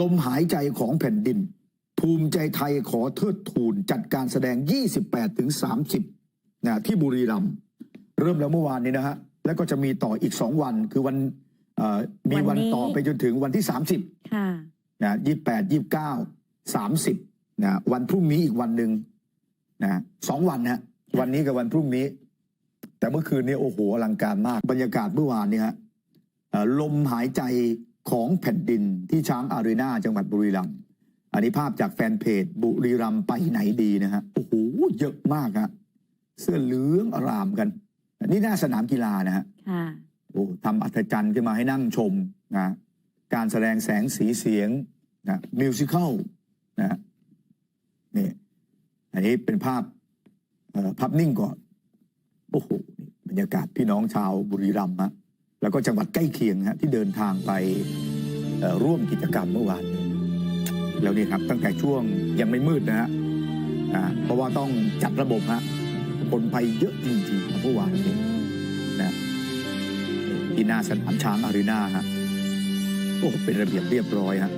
ลมหายใจของแผ่นดิน ภูมิใจไทยขอเทิดทูนจัดการแสดง 28ถึง30นะที่บุรีรัมย์เริ่มแล้วเมื่อวานนี้นะฮะ แล้วก็จะมีต่ออีก 2 วันคือวันเอ่อมีวัวันนนี้ต่อไปจนถึงวันที่ 30ค่ะนะยี่แปดยี่เก้าสามสิบนะวันพรุ่งนี้อีกวันหนึ่งนะสองวันนะวันนี้กับวันพรุ่งนี้ แต่เมื่อคืนนี้โอ้โหอลังการมากบรรยากาศเมื่อวานนี้ฮะเอ่อลมหายใจ ของแผ่นดินที่ช้างอารีนาจังหวัดบุรีรัมย์อันนี้ภาพจากแฟนเพจบุรีรัมย์ไปไหนดีนะฮะโอ้โหเยอะมากฮะเสื้อเหลืองอารามกัน นี่หน้าสนามกีฬานะฮะค่ะโอ้ทำอัศจรรย์ขึ้นมาให้นั่งชมนะการแสดงแสงสีเสียงนะมิวสิควลนะนี่อันนี้เป็นภาพเอ่อภาพนิ่งก่อน โอ้โหนี่บรรยากาศพี่น้องชาวบุรีรัมย์ฮะ แล้วก็จังหวัดใกล้เคียงฮะที่เดินทางไปร่วมกิจกรรมเมื่อวานนี้แล้วนี่ครับตั้งแต่ช่วงยังไม่มืดนะฮะเพราะว่าต้องจัดระบบฮะคนไปเยอะจริงๆเมื่อวานนี้นะที่หน้าสนามช้างอารีนาฮะโอ้เป็นระเบียบเรียบร้อยฮะ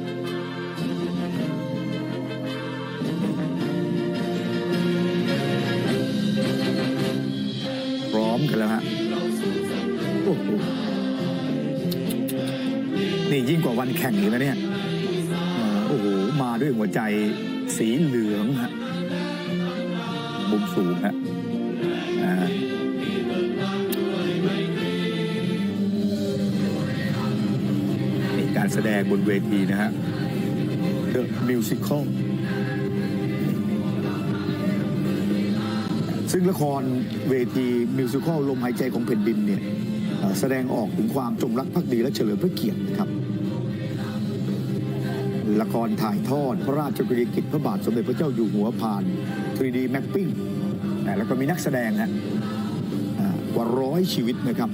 พร้อมกันแล้วฮะ แข่งอีกแล้วเนี่ยโอ้โห มาด้วยหัวใจสีเหลืองฮะมุมสูงฮะอ่านี่การแสดงบนเวทีนะฮะ The Musical ซึ่งละครเวทีมิวสิควลลมหายใจของแผ่นดินเนี่ยแสดงออกถึงความจงรักภักดีและเฉลิมพระเกียรตินะครับ ละครถ่ายทอด พระราชกรณียกิจพระบาทสมเด็จพระเจ้าอยู่หัวผ่าน 3D mapping แล้วก็มีนักแสดงฮะกว่าร้อยชีวิตนะครับ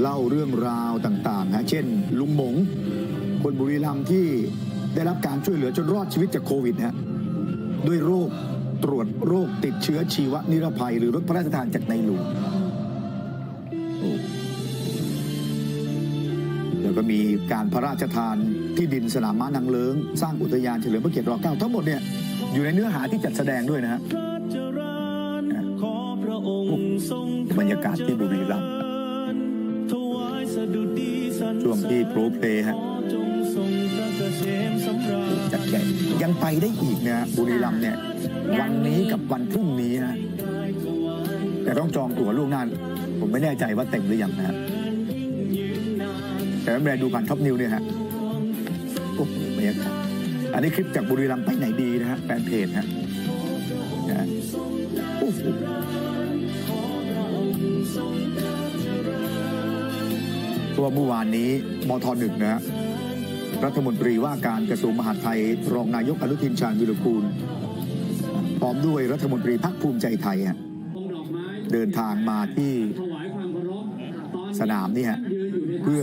เล่าเรื่องราวต่างๆนะเช่น ลุงหมง คนบุรีรัมย์ที่ได้รับการช่วยเหลือจนรอดชีวิตจากโควิดฮะด้วยโรคตรวจโรคติดเชื้อชีวนิรภัย หรือรถพระราชทานจากในหลวงแล้วก็มีการพระราชทาน ที่ดินสนามม้านางเลิง สร้างอุทยานเฉลิมพระเกียรติรเก้าทั้งหมดเนี่ยอยู่ในเนื้อหาที่จัดแสดงด้วยนะฮะขอพระองค์ทรงบรรยากาศที่บุรีรัมย์ถวายสดุดีสรรช่วงที่โปรเพลย์ฮะขอจงทรงพระเกษมสำราญจัดใหญ่ยังไปได้อีกนะบุรีรัมย์เนี่ยวันนี้กับวันพรุ่งนี้นะแต่ต้องจองตั๋วล่วงหน้าผมไม่แน่ใจว่าเต็มหรือยังนะฮะแต่ไม่เป็นไรดูผ่านท็อปนิวเนี่ยฮะ โอ้โหบรรยากาศอันนี้คลิปจากบุรีรัมย์ไปไหนดีนะฮะแฟนเพจฮะนะฮะโอ้โหเพราะว่าเมื่อวานนี้มทหนึ่งนะฮะรัฐมนตรีว่าการกระทรวงมหาดไทย รองนายกอนุทินชาญวิรุกูลพร้อมด้วยรัฐมนตรีพรรคภูมิใจไทยฮะเดินทางมาที่สนามนี่ฮะเพื่อ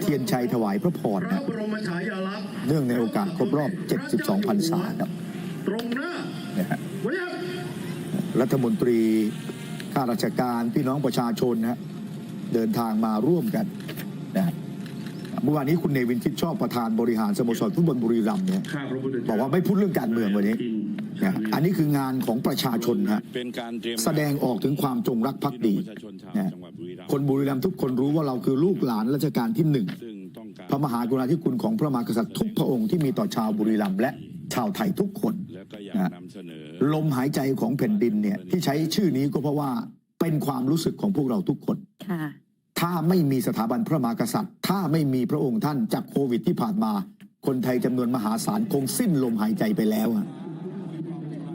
เทียนชัยถวายพระพรพระนะบรมฉายาลักษณ์เนื่องในโอกาสครบรอบ 72พรรษาครับตรงหน้านะฮะวันนี้ครับรัฐมนตรีข้าราชการพี่น้องประชาชนนะฮะเดินทางมาร่วมกันนะฮะเมื่อวานนี้คุณเนวินชิดชอบประธานบริหารสโมสรฟุตบอลบุรีรัมย์เนี่ยข้าพระพุทธบเจ้าอกว่าไม่พูดเรื่องการเมืองวันนี้ นะอันนี้คืองานของประชาชนฮะเป็นการเตรียมแสดงออกถึงความจงรักภักดีประชาชนชาวนะจังหวัดบุรีรัมย์คนบุรีรัมย์ทุกคนรู้ว่าเราคือลูกหลานรัชกาลที่หนึ่งซึ่งต้องการพระมหากรุณาธิคุณของพระมหากษัตริย์ทุกพระองค์ที่มีต่อชาวบุรีรัมย์และชาวไทยทุกคนแล้วก็อยากนะนำเสนอลมหายใจของแผ่นดินเนี่ยที่ใช้ชื่อนี้ก็เพราะว่าเป็นความรู้สึกของพวกเราทุกคนค่ะถ้าไม่มีสถาบันพระมหากษัตริย์ ถ้าไม่มีพระองค์ท่านจากโควิดที่ผ่านมา คนไทยจำนวนมหาศาลคงสิ้นลมหายใจไปแล้วอะ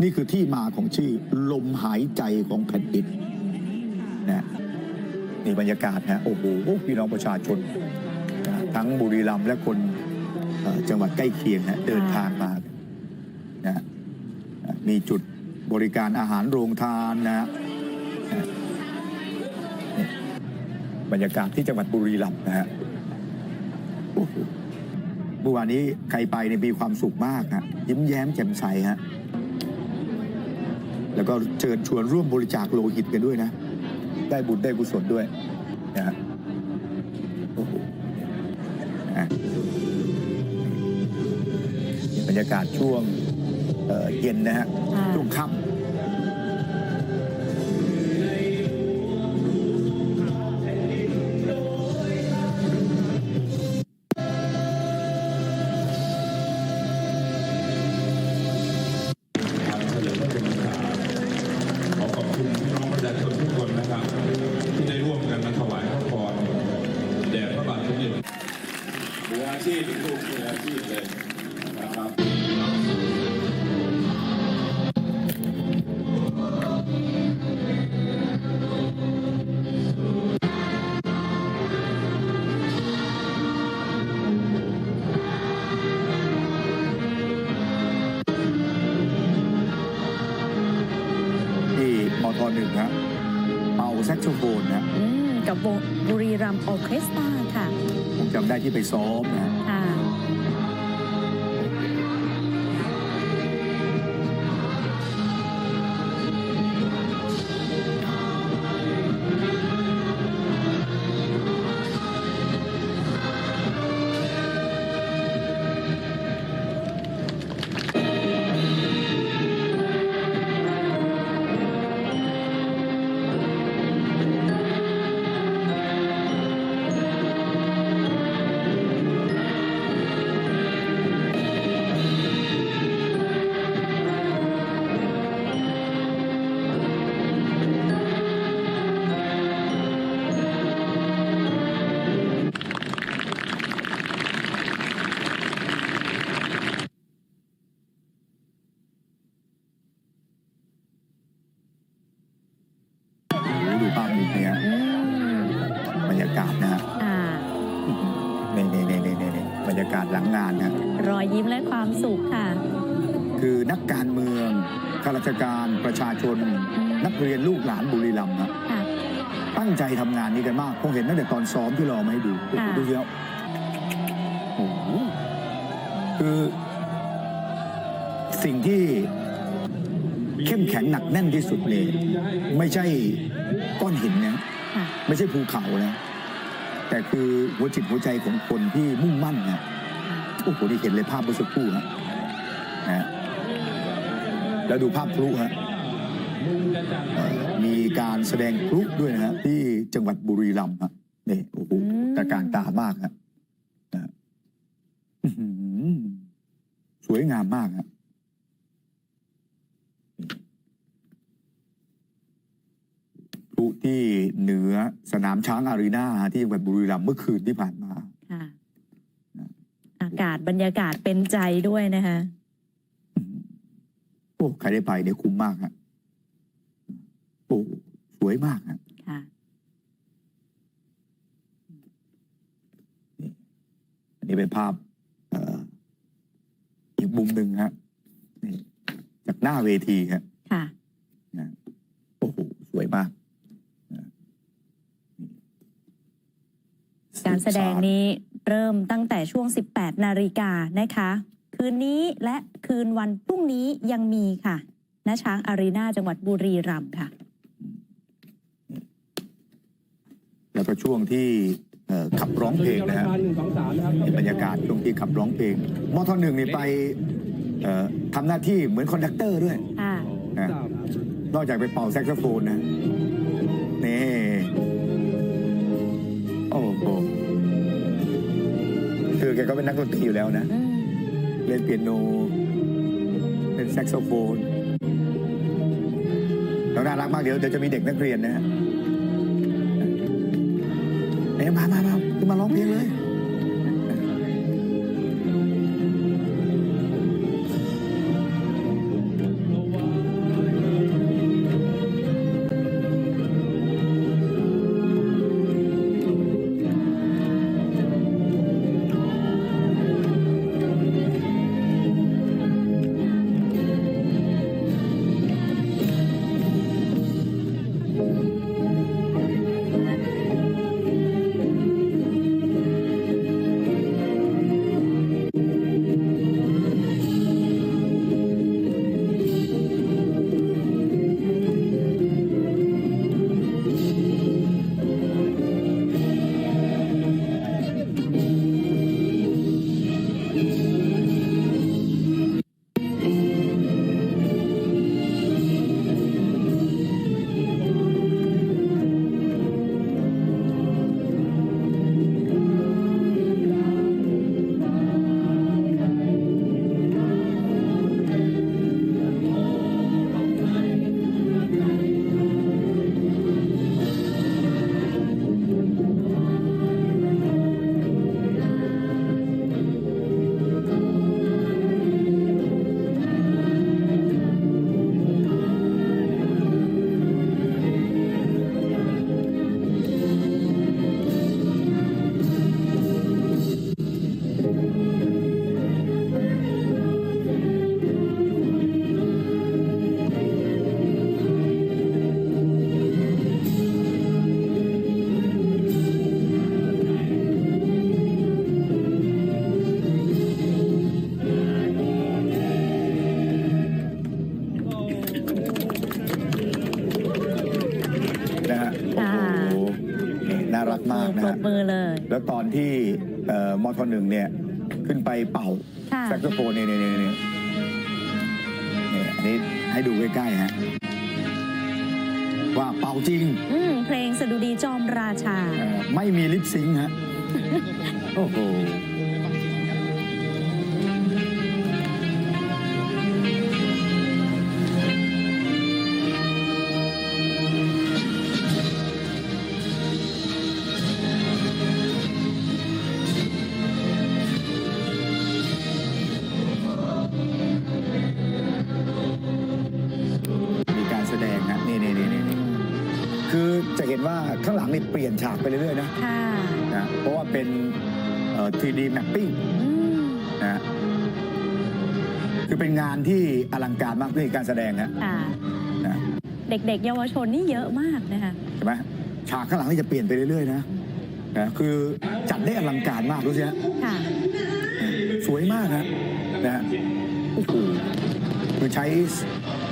นี่คือที่มาของชื่อลมหายใจของแผ่นดินนะนี่บรรยากาศนะโอ้โหพี่น้องประชาชนนะทั้งบุรีรัมย์และคนจังหวัดใกล้เคียงนะเดินทางมานะนะมีจุดบริการอาหารโรงทานนะบรรยากาศที่จังหวัดบุรีรัมย์นะฮะโอ้โหเมื่อวานนี้ใครไปเนี่ยมีความสุขมากฮะยิ้มแย้มแจ่มใสฮะ แล้วก็เชิญชวนร่วมบริจาคโลหิตกันด้วยนะ ได้บุญได้กุศลด้วยนะอบรรยากาศช่วงเเย็นนะฮะช่วงค่ำ บุรีรัมย์ออเคสตราค่ะ ผมจำได้ที่ไปซ้อมนะ รรยากาศหลังงานนะรอยยิ้มและความสุขค่ะ คือนักการเมืองข้าราชการประชาชน นักเรียนลูกหลานบุรีรัมย์นะค่ะ ตั้งใจทำงานนี้กันมากผมเห็นตั้งแต่ตอนซ้อมที่เราเอามาให้ดูโอ้โหค่ะ ดูสิครับโอ้โหคือ สิ่งที่เข้มแข็งหนักแน่นที่สุดเลย ไม่ใช่ก้อนหินนะ ค่ะ ไม่ใช่ภูเขานะ แต่คือหัวจิตหัวใจของคนที่มุ่งมั่นนะ โอ้โหที่เห็นเลยภาพเมื่อสักครู่นะนะฮะแล้วดูภาพพลุฮะเอ่อมีการแสดงพลุด้วยนะฮะที่จังหวัดบุรีรัมย์ฮะนี่โอ้โหอืมตระการตามากฮะนะฮะอื้อหือสวยงามมากฮะพลุที่เหนือสนามช้างอารีนาที่จังหวัดบุรีรัมย์เมื่อคืนที่ผ่านมาค่ะอากาศบรรยากาศเป็นใจด้วยนะคะโอ้ใครได้ไปเนี่ยคุ้มมากฮะโอ้สวยมากฮะค่ะอันนี้เป็นภาพเอ่ออีกมุมหนึ่งฮะนี่จากหน้าเวทีฮะค่ะนะโอ้โหสวยมากนะการแสดงนี้ เริ่มตั้งแต่ช่วง 18 นาฬิกานะคะ คืนนี้และคืนวันพรุ่งนี้ยังมีค่ะณช้างอารีนาจังหวัดบุรีรัมย์ค่ะ แล้วก็ช่วงที่เอ่อขับร้องเพลงนะฮะนี่บรรยากาศช่วงที่ขับร้องเพลงมทหนึ่งนี่ไปเอ่อทำหน้าที่เหมือนคอนดักเตอร์ด้วยค่ะนะนอกจากไปเป่าแซกโซโฟนนะ นี่ แกก็เป็นนักดนตรีอยู่แล้วนะ อืมเล่นเปียโน เป็นแซกโซโฟนแล้วน่ารักมากเดี๋ยวเดี๋ยวจะมีเด็กนักเรียนนะฮะเอ้ยมามามาขึ้นมาร้องเพลงเลย ตอนที่เอ่อมทหนึ่งเนี่ยขึ้นไปเป่าค่ะแซกโซโฟนเนี่ยเนี่ยเนี่ยเนี่ยเนี่ยอันนี้ให้ดูใกล้ๆฮะว่าเป่าจริง อืมเพลงสดุดีจอมราชาเอ่อไม่มีลิปซิงค์ฮะ โอ้โห นี่เปลี่ยนฉากไปเรื่อยๆนะค่ะนะเพราะว่าเป็นเอ่อ 3D mapping อืมนะฮะคือเป็นงานที่อลังการมากด้วยการแสดงฮะค่ะ นะเด็กๆ เยาวชนนี่เยอะมากนะคะ ใช่ไหมฉากข้างหลังนี่จะเปลี่ยนไปเรื่อยๆนะนะคือจัดได้อลังการมากดูสิฮะ ค่ะ สวยมากฮะนะฮะโอ้โหคือใช้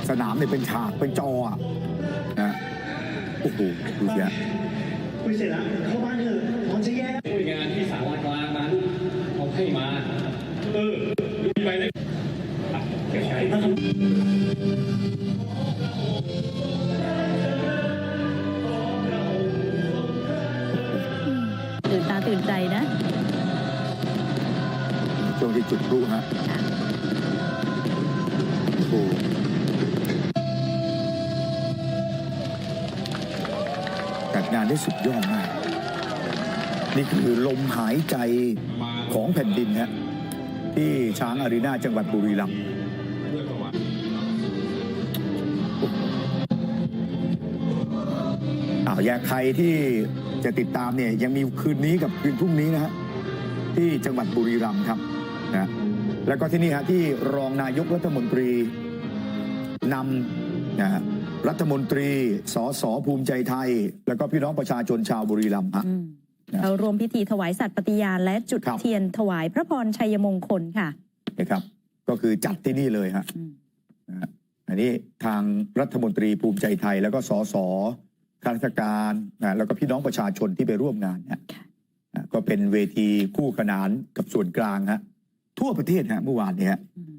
สนามเนี่ยเป็นฉากเป็นจออะนะโอ้โหดูสิฮะ คุยเสร็จแล้วเข้าบ้านเถอะนอนจะแย่คุยงานที่สารากลางนั้นเขาให้มา เออลุยไปเลยอะเดี๋ยวใช้บ้างตื่นตาตื่นใจนะช่วงที่จุดพลุฮะโอ้านได้สุดยอดมาก นี่คือลมหายใจของแผ่นดินฮะที่ช้างอารีนาจังหวัดบุรีรัมย์อ้าวอยากใครที่จะติดตามเนี่ยยังมีคืนนี้กับคืนพรุ่งนี้นะฮะที่จังหวัดบุรีรัมย์ครับนะแล้วก็ที่นี่ฮะที่รองนายกรัฐมนตรีนำนะฮะ รัฐมนตรี สสภูมิใจไทย แล้วก็พี่น้องประชาชนชาวบุรีรัมย์ฮะ อืมนะเรารวมพิธีถวายสัตย์ปฏิญาณและจุดครับ เทียนถวายพระพรชัยมงคลค่ะนะครับ ก็คือจัดที่นี่เลยฮะ อืมนะฮะอันนี้ทางรัฐมนตรีภูมิใจไทย แล้วก็สสข้าราชการนะแล้วก็พี่น้องประชาชนที่ไปร่วมงานเนี่ยค่ะนะก็เป็นเวทีคู่ขนานกับส่วนกลางฮะทั่วประเทศฮะเมื่อวานนี้ฮะอืม